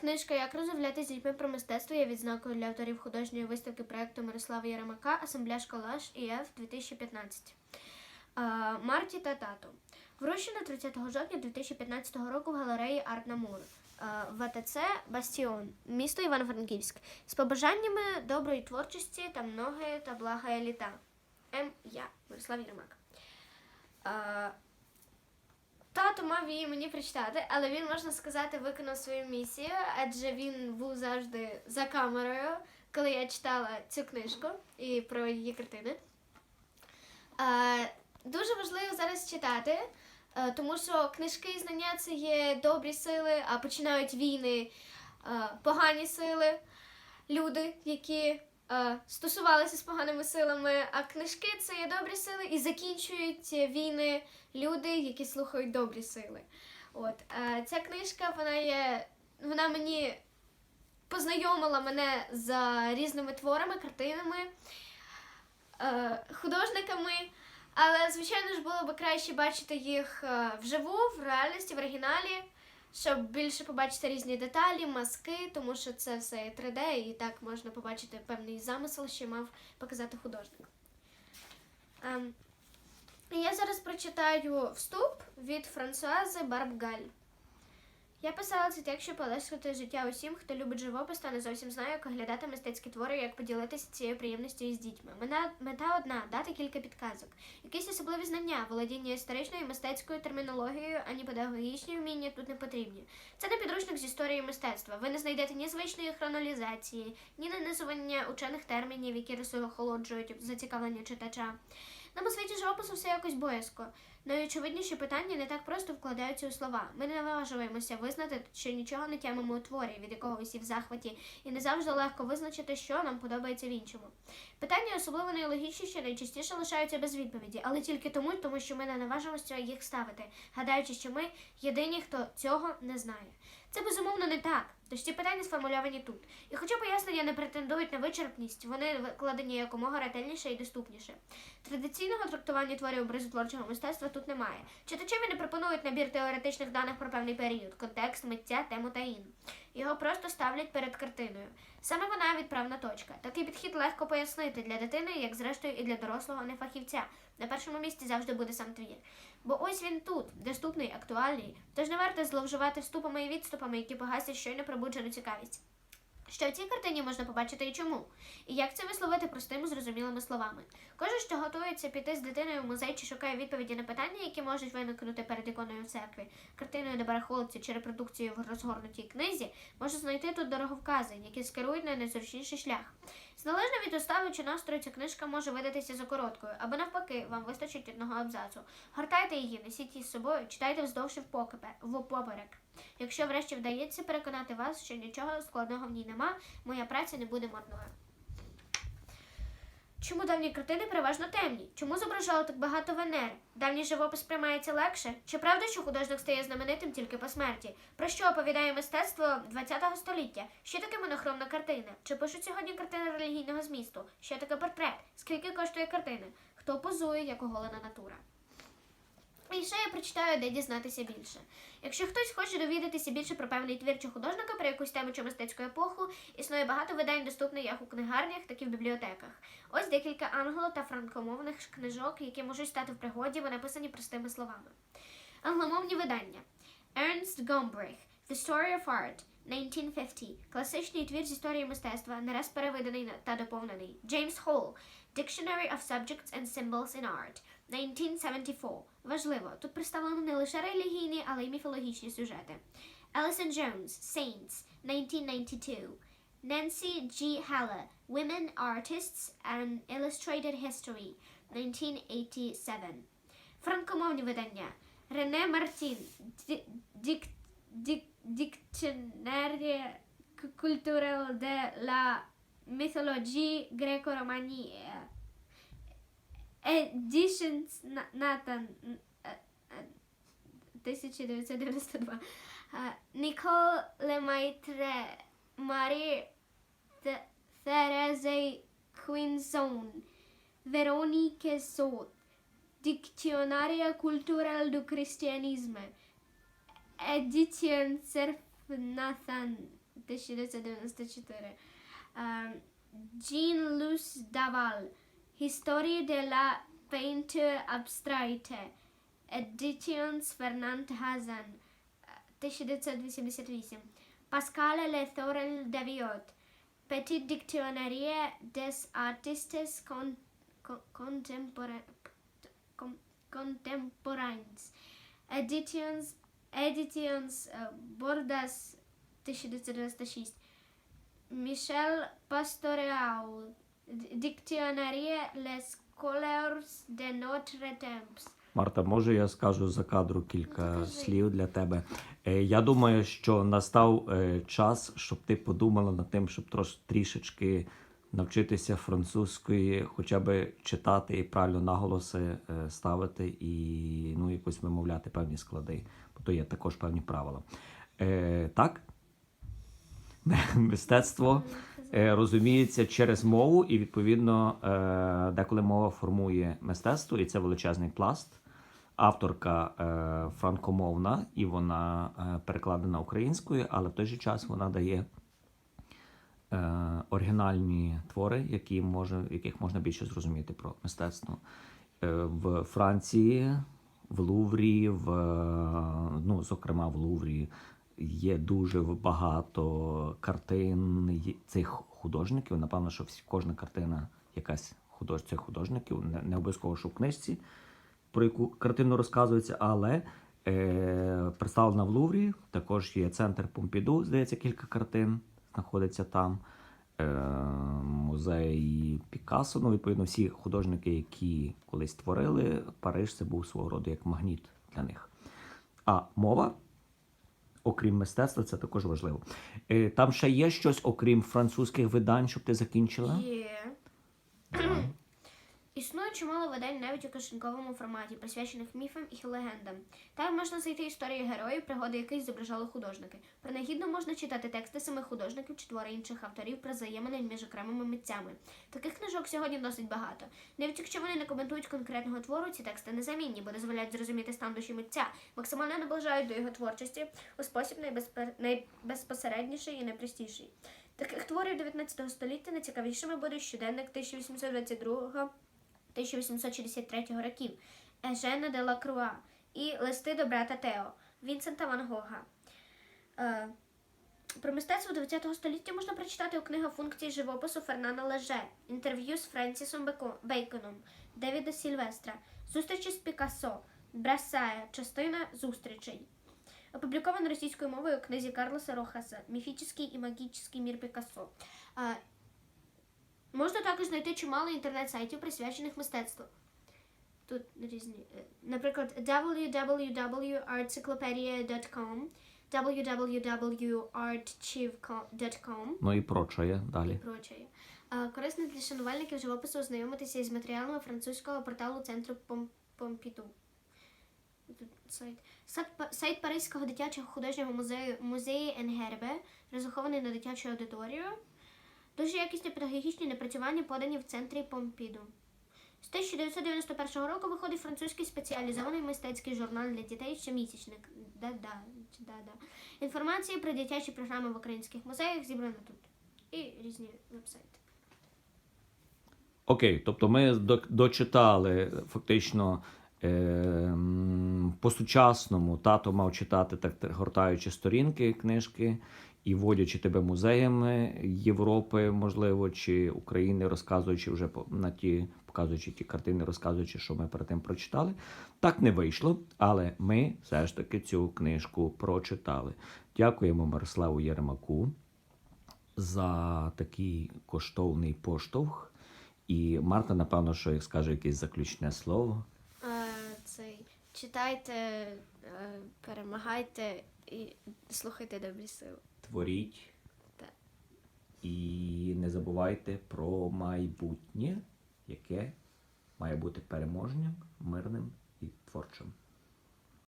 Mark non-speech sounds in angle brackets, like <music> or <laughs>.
книжка Як розмовляти з дітьми про мистецтво є відзнакою для авторів художньої виставки проекту Мирослава Яремака Асамбляж Колаж ІФ 2015. Е, Марті та тато. Вручено 30 жовтня 2015 року в галереї Арт Намур. ВТЦ Бастіон, місто Івано-Франківськ. З побажаннями доброї творчості та многое та благая літа. М. Я. Мирослав Єрмак. Тато мав її мені прочитати, але він, можна сказати, виконав свою місію, адже він був завжди за камерою, коли я читала цю книжку і про її картини. Дуже важливо зараз читати, тому що книжки і знання це є добрі сили, а починають війни погані сили, люди, які стосувалися з поганими силами, а книжки це є добрі сили і закінчують війни люди, які слухають добрі сили. От е, ця книжка, вона є, вона мені познайомила мене з різними творами, картинами, е, художниками. Але, звичайно ж, було б краще бачити їх е, вживу, в реальності, в оригіналі, щоб більше побачити різні деталі, маски, тому що це все є 3D, і так можна побачити певний замисел, що мав показати художник. Ем, я зараз прочитаю вступ від Франсуази Барбгаль. Я писала цей текст, щоб полегшити життя усім, хто любить живопис та не зовсім знає, як оглядати мистецькі твори, як поділитися цією приємністю із дітьми. Мета, мета одна дати кілька підказок. Якісь особливі знання, володіння історичною і мистецькою термінологією, ані педагогічні вміння тут не потрібні. Це не підручник з історії мистецтва. Ви не знайдете ні звичної хронолізації, ні нанизування учених термінів, які розхолоджують зацікавлення читача. Нам у світі живопису все якось боязко. Найочевидніші питання не так просто вкладаються у слова. Ми не наважуємося визнати, що нічого не тямимо у творі, від якого усі в захваті, і не завжди легко визначити, що нам подобається в іншому. Питання, особливо найлогічніші, найчастіше лишаються без відповіді, але тільки тому, тому що ми не наважимося їх ставити, гадаючи, що ми єдині, хто цього не знає. Це безумовно не так. Тож ці питання сформульовані тут. І хоча пояснення не претендують на вичерпність, вони викладені якомога ретельніше і доступніше. Традиційного трактування творів образотворчого мистецтва тут немає. Читачеві не пропонують набір теоретичних даних про певний період, контекст, митця, тему та ін. Його просто ставлять перед картиною. Саме вона відправна точка. Такий підхід легко пояснити для дитини, як зрештою і для дорослого нефахівця. На першому місці завжди буде сам твір. Бо ось він тут, доступний, актуальний. Тож не варто зловживати вступами і відступами, які погасять щойно пробуджену цікавість. Що в цій картині можна побачити і чому? І як це висловити простими зрозумілими словами? Кожен, що готується піти з дитиною в музей чи шукає відповіді на питання, які можуть виникнути перед іконою в церкві, картиною на барахолці чи репродукцією в розгорнутій книзі, може знайти тут дороговкази, які скерують на найзручніший шлях. Залежно від устави чи настрою, ця книжка може видатися за короткою, або навпаки, вам вистачить одного абзацу. Гортайте її, несіть її з собою, читайте вздовж і впокипе- впоперек. Якщо врешті вдається переконати вас, що нічого складного в ній нема, моя праця не буде марною. Чому давні картини переважно темні? Чому зображало так багато Венери? Давній живопис сприймається легше? Чи правда, що художник стає знаменитим тільки по смерті? Про що оповідає мистецтво ХХ століття? Що таке монохромна картина? Чи пишуть сьогодні картини релігійного змісту? Що таке портрет? Скільки коштує картина? Хто позує як оголена натура? І ще я прочитаю, де дізнатися більше. Якщо хтось хоче довідатися більше про певний твір чи художника, про якусь тему чи мистецьку епоху, існує багато видань, доступних як у книгарнях, так і в бібліотеках. Ось декілька англо- та франкомовних книжок, які можуть стати в пригоді, бо написані простими словами. Англомовні видання. Ernst Gombrich The Story of Art 1950. Класичний твір з історії мистецтва, не раз перевиданий на- та доповнений. Джеймс Холл Dictionary of Subjects and Symbols in Art 1974. Важливо, тут представлено не лише релігійні, але й міфологічні сюжети. Alison Jones Saints 1992. Nancy G. Haller Women Artists and Illustrated History 1987. Франкомовні видання. Рене Мартін Ді- дік, дік, Dictionnaire culturel de la mythologie greco-romania. Editions Nathan 1992. Uh, eh, eh, eh, Nicole Lemaitre, Marie Th- Therese Quinzon, Veronique Sot, Dicționaria Cultural du Cristianisme, Edition Cerf Nathan 1994. Е, Jean-Luc Daval. Historie de la peinture abstraite. Editions Fernand Hazan. Е, 1988. Pascal Lethorel Daviot. Petit Dictionnaire des artistes con, con, contempora- com, contemporains. Editions, Editions е, Bordas 1996. Michel Pastoreau. Dictionnaire les couleurs de notre temps. Марта, може я скажу за кадру кілька Ну, кажи. слів для тебе. Е, Я думаю, що настав е, час, щоб ти подумала над тим, щоб трош, трішечки навчитися французької, хоча б читати і правильно наголоси е, ставити і ну, якось вимовляти певні склади, бо то є також певні правила. Е, так? <laughs> Мистецтво е, розуміється через мову, і відповідно е, деколи мова формує мистецтво, і це величезний пласт. Авторка е, франкомовна, і вона е, перекладена українською, але в той же час вона дає оригінальні твори, які може, яких можна більше зрозуміти про мистецтво. Е, в Франції, в Луврі, в, е, ну, зокрема в Луврі, є дуже багато картин цих художників. Напевно, що всі, кожна картина якась худож, цих художників, не, не обов'язково, що в книжці, про яку картину розказується, але е, представлена в Луврі. Також є центр Помпіду, здається, кілька картин знаходиться там. Е, музей Пікассо, ну, відповідно, всі художники, які колись творили, Париж це був свого роду як магніт для них. А мова, окрім мистецтва, це також важливо. Е, там ще є щось, окрім французьких видань, щоб ти закінчила? Є. Існує чимало видань навіть у кишеньковому форматі, присвячених міфам і легендам. Там можна знайти історії героїв, пригоди яких зображали художники. Принагідно можна читати тексти самих художників чи твори інших авторів про взаємини між окремими митцями. Таких книжок сьогодні досить багато. Навіть якщо вони не коментують конкретного твору, ці тексти незамінні, бо дозволяють зрозуміти стан душі митця, максимально наближають до його творчості у спосіб найбезпосередніший і найпростіший. Таких творів 19 століття найцікавішими буде щоденник 1822 1863 років Ежена де ла Круа і листи до брата Тео Вінсента Ван Гога. Е, про мистецтво 20 століття можна прочитати у книгах функції живопису Фернана Леже, інтерв'ю з Френсісом Бейконом, Девіда Сільвестра, зустрічі з Пікассо, Брасая, частина зустрічей. Опубліковано російською мовою у книзі Карлоса Рохаса Міфічний і магічний мір Пікассо. Можна також знайти чимало інтернет-сайтів, присвячених мистецтву. Тут різні. е, Наприклад, www.artcyclopedia.com, www.artchive.com Ну і прочее далі. і прочее. Корисно для шанувальників живопису ознайомитися із матеріалами французького порталу центру Пом- Помпіду. Тут сайт. Сайт, сайт Паризького дитячого художнього музею музеї Енгербе, розрахований на дитячу аудиторію. Дуже якісні педагогічні напрацювання подані в центрі Помпіду. З 1991 року виходить французький спеціалізований мистецький журнал для дітей щомісячник. Да-да, да-да. Інформація про дитячі програми в українських музеях зібрана тут. І різні вебсайти. Окей, тобто ми дочитали фактично е, по-сучасному тато мав читати, так, гортаючи сторінки книжки і водячи тебе музеями Європи, можливо, чи України, розказуючи вже на ті, показуючи ті картини, розказуючи, що ми перед тим прочитали. Так не вийшло, але ми все ж таки цю книжку прочитали. Дякуємо Мирославу Єремаку за такий коштовний поштовх. І Марта, напевно, що як скаже якесь заключне слово. цей, читайте, е, перемагайте і слухайте добрі сили. Творіть. І не забувайте про майбутнє, яке має бути переможним, мирним і творчим.